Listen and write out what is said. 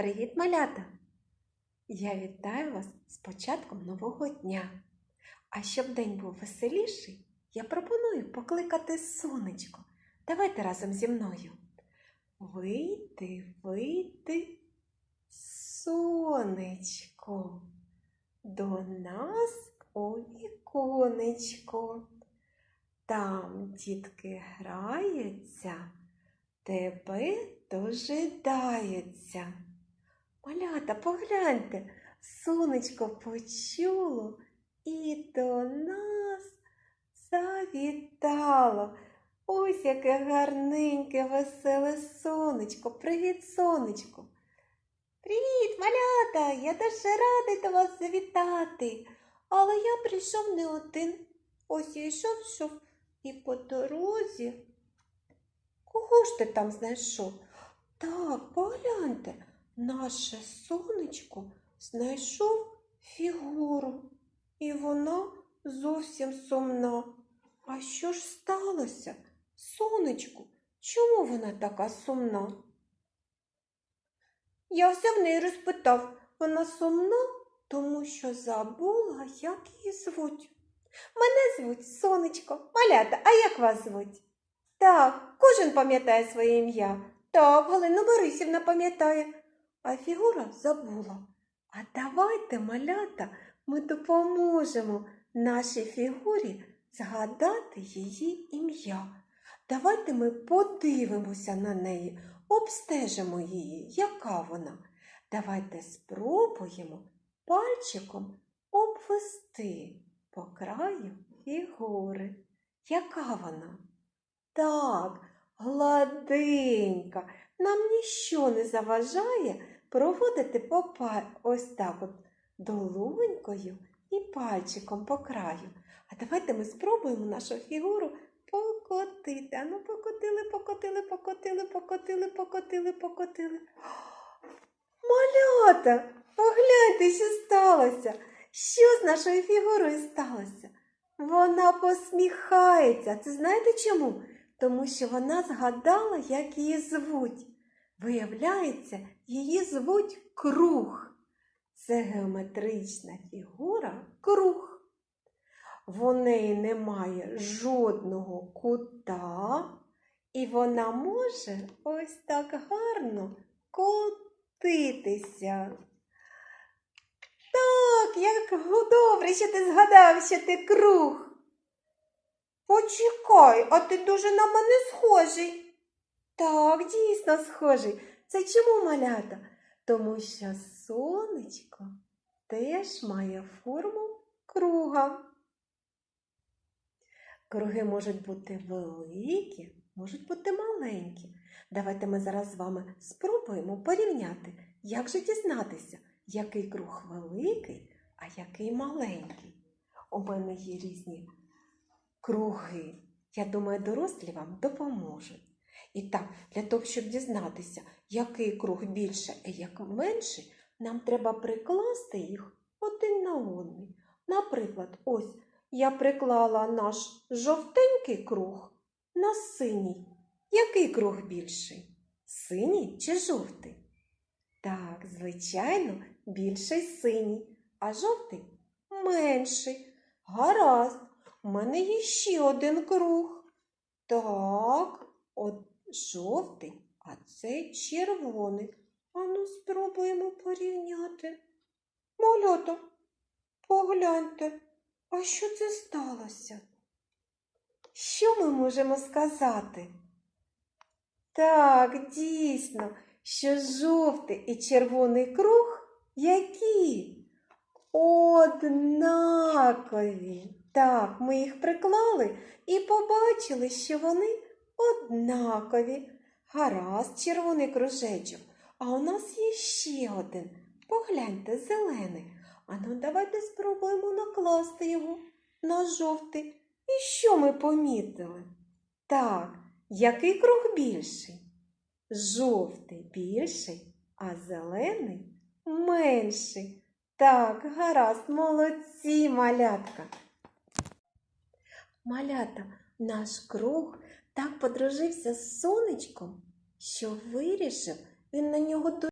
Привіт, малята! Я вітаю вас з початком нового дня. А щоб день був веселіший, я пропоную покликати сонечко. Давайте разом зі мною. Вийти, вийти, сонечко, до нас у віконечко. Там дітки граються, тебе дожидаються. Малята, погляньте, сонечко почуло і до нас завітало. Ось яке гарненьке, веселе сонечко. Привіт, сонечко. Привіт, малята! Я дуже радий до вас завітати. Але я прийшов не один. Ось я йшов, йшов і по дорозі. Кого ж ти там знайшов? Так, погляньте, наше сонечко знайшов фігуру, і вона зовсім сумна. А що ж сталося? Сонечку, чому вона така сумна? Я все в неї розпитав. Вона сумна, тому що забула, як її звуть. Мене звуть Сонечко. Малята, а як вас звуть? Так, кожен пам'ятає своє ім'я. Так, Галина Борисівна пам'ятає, а фігура забула. А давайте, малята, ми допоможемо нашій фігурі згадати її ім'я. Давайте ми подивимося на неї, обстежимо її, яка вона. Давайте спробуємо пальчиком обвести по краю фігури. Яка вона? Так, гладенька. Нам ніщо не заважає проводити по па- ось так от долонькою і пальчиком по краю. А давайте ми спробуємо нашу фігуру покотити. Ану, покотили, покотили, покотили, покотили, покотили, покотили. Малята, погляньте, що сталося. Що з нашою фігурою сталося? Вона посміхається. Це знаєте чому? Тому що вона згадала, як її звуть. Виявляється, її звуть круг. Це геометрична фігура круг. В неї немає жодного кута, і вона може ось так гарно котитися. Так, як добре, що ти згадав, що ти круг. Почекай, а ти дуже на мене схожий. Так, дійсно схожий. Це чому малята? Тому що сонечко теж має форму круга. Круги можуть бути великі, можуть бути маленькі. Давайте ми зараз з вами спробуємо порівняти, як же дізнатися, який круг великий, а який маленький. У мене є різні круги. Я думаю, дорослі вам допоможуть. І так, для того, щоб дізнатися, який круг більше, а як менший, нам треба прикласти їх один на один. Наприклад, ось я приклала наш жовтенький круг на синій. Який круг більший? Синій чи жовтий? Так, звичайно, більший синій, а жовтий менший. Гаразд, у мене є ще один круг. Так, от жовтий, а це червоний. Ану, спробуємо порівняти. Малята, погляньте, а що це сталося? Що ми можемо сказати? Так, дійсно, що жовтий і червоний круг які? Однакові. Так, ми їх приклали і побачили, що вони однакові. Гаразд, червоний кружечок. А у нас є ще один. Погляньте, зелений. Ану, давайте спробуємо накласти його на жовтий. І що ми помітили? Так, який круг більший? Жовтий більший, а зелений менший. Так, гаразд, молодці, малятка. Малята, наш круг так подружився з сонечком, що вирішив він на нього